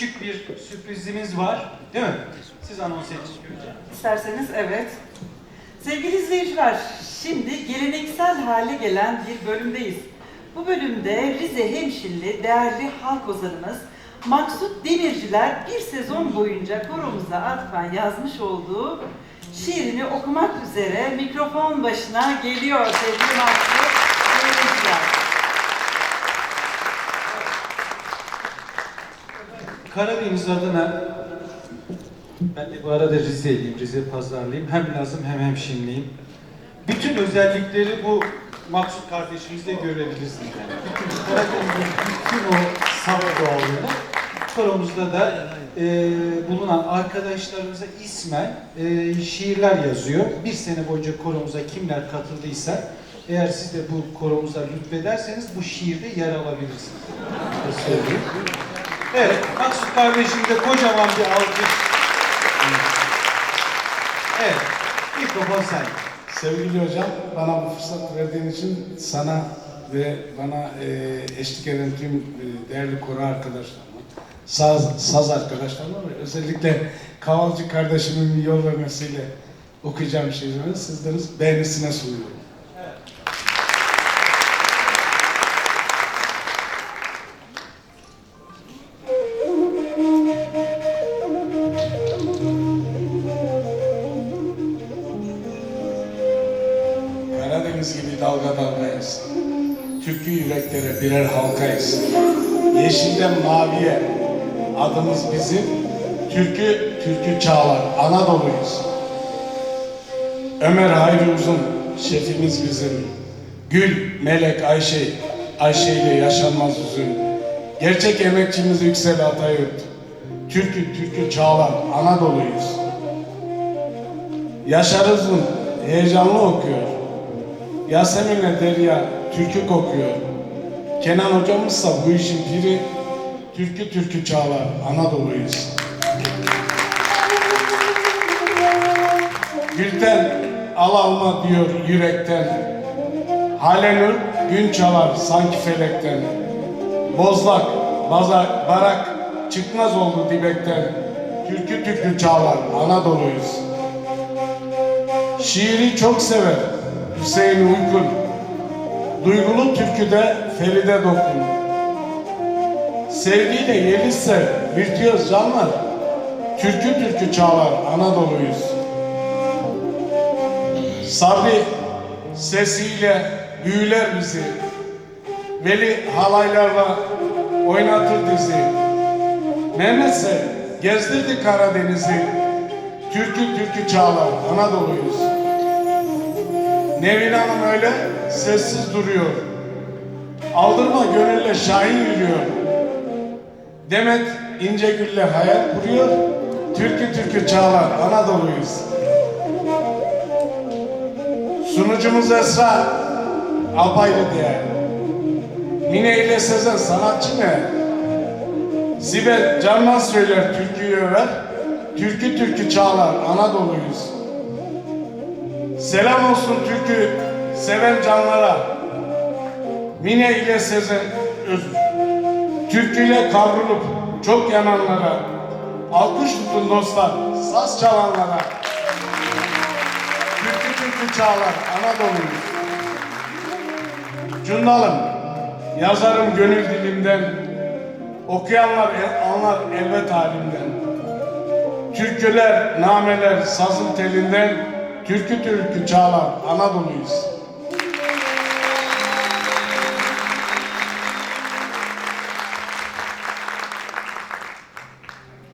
küçük bir sürprizimiz var. Değil mi? Siz anons edin. İsterseniz evet. Sevgili izleyiciler, şimdi geleneksel hale gelen bir bölümdeyiz. Bu bölümde Rize hemşirili değerli halk ozanımız Maksut Demirciler bir sezon boyunca koromuza atfen yazmış olduğu şiirini okumak üzere mikrofon başına geliyor sevgili Maksut Demirciler. Karadeniz adına ben de bu arada Rize'liyim, Rize pazarlıyım. Hem Lazım hem hemşinliyim. Bütün özellikleri bu Maksut kardeşimizde görebilirsiniz. Yani. Karadeniz'in bütün o saf doğallığını Koromuzda da e, bulunan arkadaşlarımıza ismen e, şiirler yazıyor. Bir sene boyunca koromuza kimler katıldıysa eğer siz de bu koromuza lütfederseniz bu şiirde yer alabilirsiniz. Söyleyeyim. Evet, Maksut kardeşim de kocaman bir alkış. Evet, mikrofon sen. Sevgili hocam, bana bu fırsat verdiğin için sana ve bana e, eşlik eden tüm e, değerli koro arkadaşlarıma, saz, saz arkadaşlarıma ve özellikle Kavalcı kardeşimin yol vermesiyle okuyacağım şiirimi sizlerin beğenisine sunuyorum. Karadeniz gibi dalga dalgayız. Türkü yüreklere birer halkayız. Yeşilden maviye adımız bizim. Türkü, türkü çağlar. Anadolu'yuz. Ömer Hayri Uzun şefimiz bizim. Gül, Melek, Ayşe, Ayşe ile yaşanmaz üzüm. Gerçek emekçimiz Yüksel Atayurt. Türkü, türkü çağlar. Anadolu'yuz. Yaşar Uzun heyecanlı okuyor. Yasemin'le Derya türkü kokuyor. Kenan hocamızsa bu işin piri türkü türkü çağlar Anadolu'yuz. Gülten al alma diyor yürekten. Halenur gün çalar sanki felekten. Bozlak, bazak, barak çıkmaz oldu dibekten. Türkü türkü çağlar Anadolu'yuz. Şiiri çok sever Hüseyin Uykun. Duygulu türküde Feride Dokun. Sevgiyle Yelizse virtüöz canlar. Türkü türkü çağlar Anadolu'yuz. Sabri sesiyle büyüler bizi. Veli halaylarla oynatır dizi. Mehmetse gezdirdi Karadeniz'i. Türkü türkü çağlar Anadolu'yuz. Nevin Hanım öyle sessiz duruyor. Aldırma gönülle şahin yürüyor. Demet İncegül'le hayal kuruyor. Türkü türkü çağlar Anadolu'yuz. Sunucumuz Esra Alpaylı diye. Mine ile Sezen sanatçı ne? Sibel Canman söyler türküyü över. Türkü türkü çağlar Anadolu'yuz. Selam olsun türkü seven canlara. Mine ile Sezen özür. Türküyle kavrulup çok yananlara. Alkış tutun dostlar, saz çalanlara. Türkü türkü çağlar Anadolu'yuz. Cundalım, yazarım gönül dilimden. Okuyanlar anlar elbet halimden. Türküler, nameler sazın telinden. Türkü türkü çağlar Anadolu'yuz.